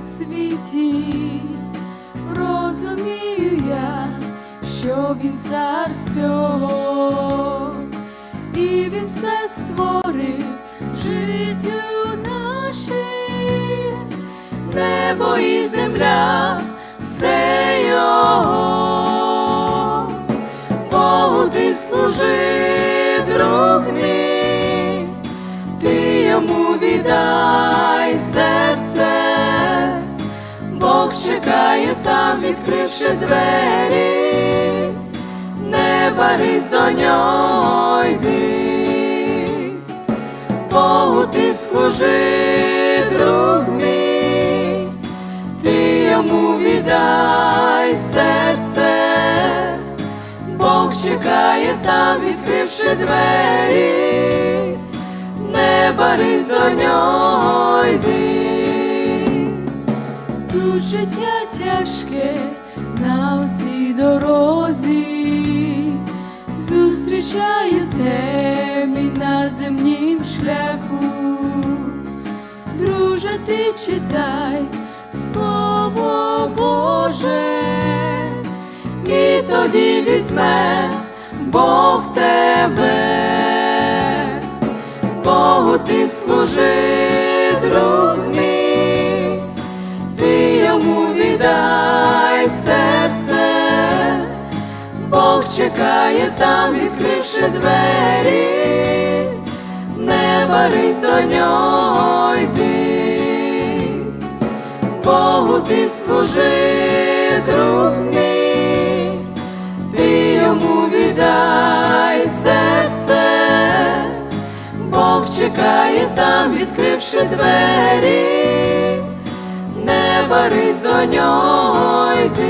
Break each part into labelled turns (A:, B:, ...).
A: світі, розумію я, що він цар всього, і він все створив життю нашим, небо і земля, все його, Богу ти служи, друг мій, ти йому віддай відкривши двері, не барись до нього йди, Богу ти служи, друг мій, ти йому віддай серце, Бог чекає там, відкривши двері, не барись до нього йди. Тут життя тяжке на усій дорозі, зустрічаю темі на земнім шляху. Друже, ти читай Слово Боже, і тоді візьме Бог тебе, Богу ти служи, чекає там, відкривши двері, не барись до нього йди, Богу ти служи, друг мій, ти йому віддай серце, Бог чекає там, відкривши двері, не барись до нього йди.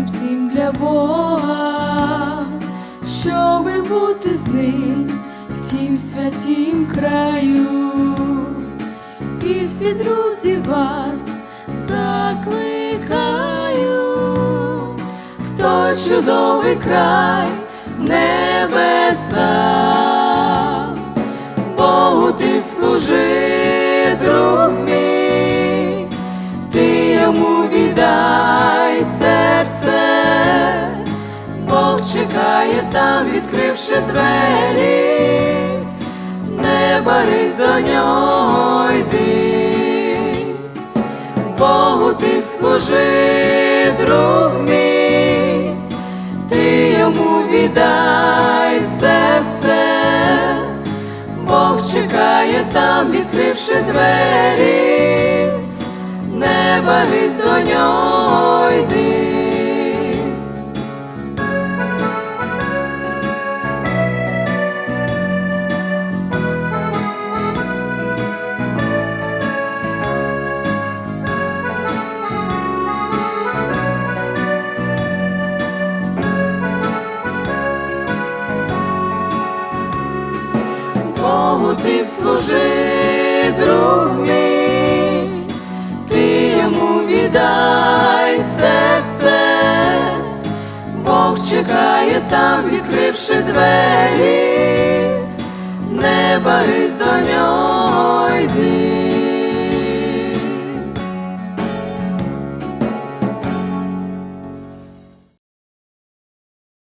A: Серцем всім для Бога, щоби бути з ним в тім святім краю, і всі друзі вас закликаю в той чудовий край в небеса. Там, відкривши двері, не барись до нього йди, Богу ти служи, друг мій, ти йому віддай серце. Бог чекає там, відкривши двері, не барись до нього йди. Ти служи, друг мій, ти йому віддай серце, Бог чекає там, відкривши двері, не барись до нього йди.